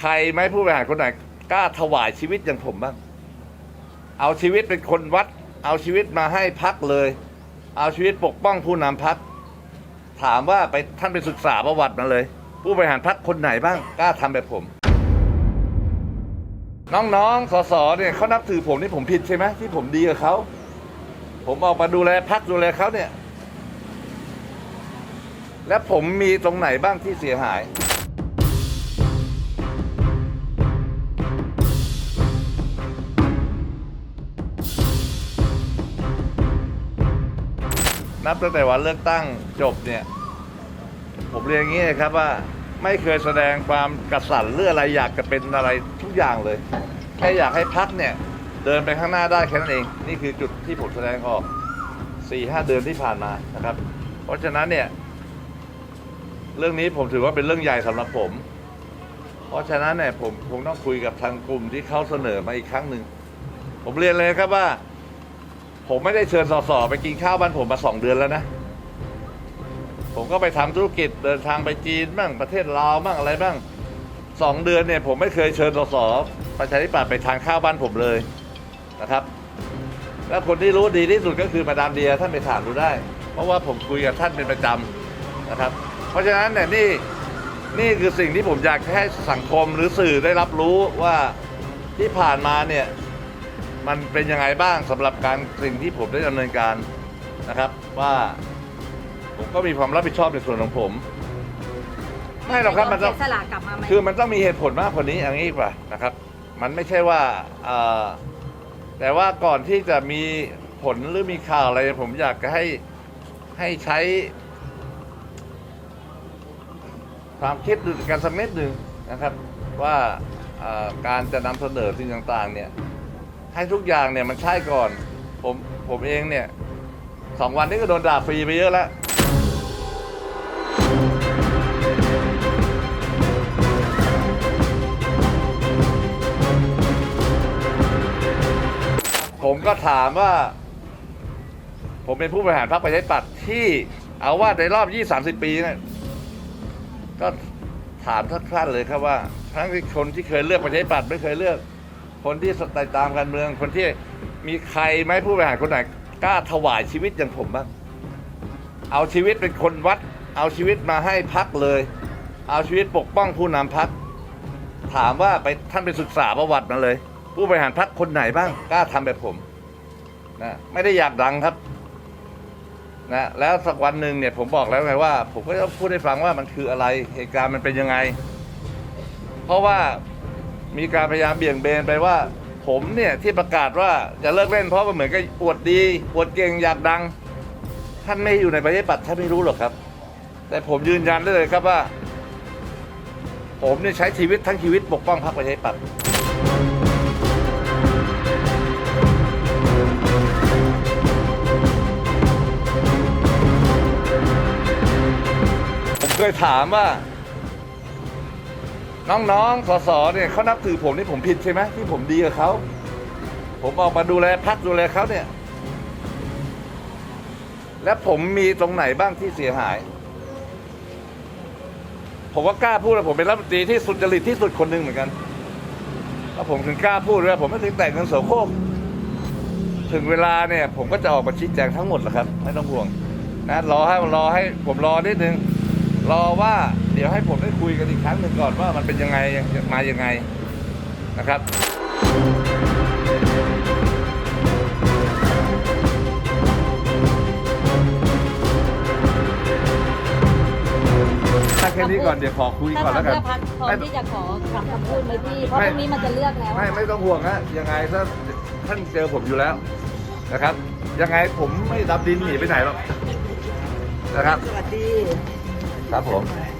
ใครไหมผู้บริหารคนไหนกล้าถวายชีวิตอย่างผมบ้าง เอาชีวิตเป็นคนวัด เอาชีวิตมาให้พักเลย เอาชีวิตปกป้องผู้นำพัก ถามว่าไปท่านไปศึกษาประวัติมาเลย ผู้บริหารพักคนไหนบ้าง กล้าทำแบบผม น้องๆสสเนี่ยเขานับถือผมนี่ผมผิดใช่ไหมที่ผมดีกับเขาผมออกมาดูแลพักดูแลเขาเนี่ย และผมมีตรงไหนบ้างที่เสียหาย นับตั้งแต่วันเลือกตั้งจบเนี่ย ผมเรียนอย่างนี้นะครับว่าไม่เคยแสดงความกระสันหรืออะไรอยากจะเป็นอะไรทุกอย่างเลย แค่อยากให้พักเนี่ยเดินไปข้างหน้าได้แค่นั้นเอง นี่คือจุดที่ผมแสดงออกสี่ห้าเดือนที่ผ่านมานะครับ เพราะฉะนั้นเนี่ย เรื่องนี้ผมถือว่าเป็นเรื่องใหญ่สำหรับผม เพราะฉะนั้นเนี่ยผมคงต้องคุยกับทางกลุ่มที่เขาเสนอมาอีกครั้งหนึ่งผมเรียนเลยครับว่า ผมไม่ได้เชิญสสไปกินข้าวบ้านผมมาสองเดือนแล้วนะ ผมก็ไปทำธุรกิจเดินทางไปจีนบ้างประเทศลาวบ้างอะไรบ้างสองเดือนเนี่ยผมไม่เคยเชิญสสประชาธิปัตย์ไปทานข้าวบ้านผมเลยนะครับ แล้วคนที่รู้ดีที่สุดก็คือมาดามเดียท่านไปถามดูได้ เพราะว่าผมคุยกับท่านเป็นประจำนะครับ เพราะฉะนั้นเนี่ยนี่นี่คือสิ่งที่ผมอยากให้สังคมหรือสื่อได้รับรู้ว่าที่ผ่านมาเนี่ย มันเป็นยังไงบ้างสำหรับการสิ่งที่ผมได้ดำเนินการนะครับ ว่าผมก็มีความรับผิดชอบในส่วนของผมไม่หรอกครับมันต้องเสียสละกลับมาไหมคือมันต้องมีเหตุผลมากกว่านี้อย่างนี้ดีกว่านะครับ มันไม่ใช่ว่าเอ่อแต่ว่าก่อนที่จะมีผลหรือมีข่าวอะไร ผมอยากจะให้ให้ใช้ ความคิดดูกันสักนิดหนึ่งนะครับ ว่าเอ่อการจะนำเสนอสิ่งต่าง ๆ เนี่ย ให้ทุกอย่างเนี่ยมันใช่ก่อน ผมผมเองเนี่ยสองวันนี้ก็โดนด่าฟรีไปเยอะแล้วผมก็ถามว่า ผมเป็นผู้บริหารพรรคประชาธิปัตย์ที่เอาว่าในรอบ20 30ปีเนี่ยก็ถามท่านๆเลยครับว่า ทั้งที่คนที่เคยเลือกประชาธิปัตย์ไม่เคยเลือก คนที่ติดตามการเมือง คนที่มีใครไหมผู้บริหารคนไหนกล้าถวายชีวิตอย่างผมบ้าง เอาชีวิตเป็นคนวัด เอาชีวิตมาให้พักเลย เอาชีวิตปกป้องผู้นำพัก ถามว่าไปท่านไปศึกษาประวัติมาเลย ผู้บริหารพักคนไหนบ้างกล้าทำแบบผมนะไม่ได้อยากดังครับนะแล้วสักวันหนึ่งเนี่ยผมบอกแล้วไงว่า ผมก็ต้องพูดให้ฟังว่ามันคืออะไรเหตุการณ์มันเป็นยังไง เพราะว่า มีการพยายามเบี่ยงเบนไปว่า ผมเนี่ยที่ประกาศว่าจะเลิกเล่นเพราะว่าเหมือนกับอวดดีอวดเก่งอยากดัง ท่านไม่อยู่ในประเทศปัตท่านไม่รู้หรอกครับ แต่ผมยืนยันได้เลยครับว่า ผมเนี่ยใช้ชีวิตทั้งชีวิตปกป้องพรรคประชาธิปัตย์ผมเคยถามว่า น้องๆ สสเนี่ยเขานับถือผมนี่ผมผิดใช่ไหมที่ผมดีกับเขาผมออกมาดูแลพักดูแลเขาเนี่ย และผมมีตรงไหนบ้างที่เสียหาย ผมก็กล้าพูดว่าผมเป็นรัฐมนตรีที่สุจริตที่สุดคนหนึ่งเหมือนกันแล้วผมถึงกล้าพูดว่าผมไม่ถึงแต่งเงินโสโครกถึงเวลาเนี่ย ผมก็จะออกมาชี้แจงทั้งหมดแหละครับ ไม่ต้องห่วง นะรอให้รอให้ผมรอนิดนึง รอว่า ดี๋ยวให้ผมได้คุยกันอีกครั้งหนึ่งก่อนว่ามันเป็นยังไงมายังไงนะครับถ้าแค่นี้ก่อนเดี๋ยวขอคุยถ้าก่อนแล้วทำกันเลือกพักพร้อมไม่ที่จะขอคำคำพูดไหมพี่เพราะไม่พรุ่งนี้มันจะเลือกแล้วไม่ไม่ต้องห่วงฮะยังไงถ้าท่านเจอผมอยู่แล้วนะครับ ยังไงผมไม่รับดินหนีไปไหนหรอกนะครับสวัสดีครับผมส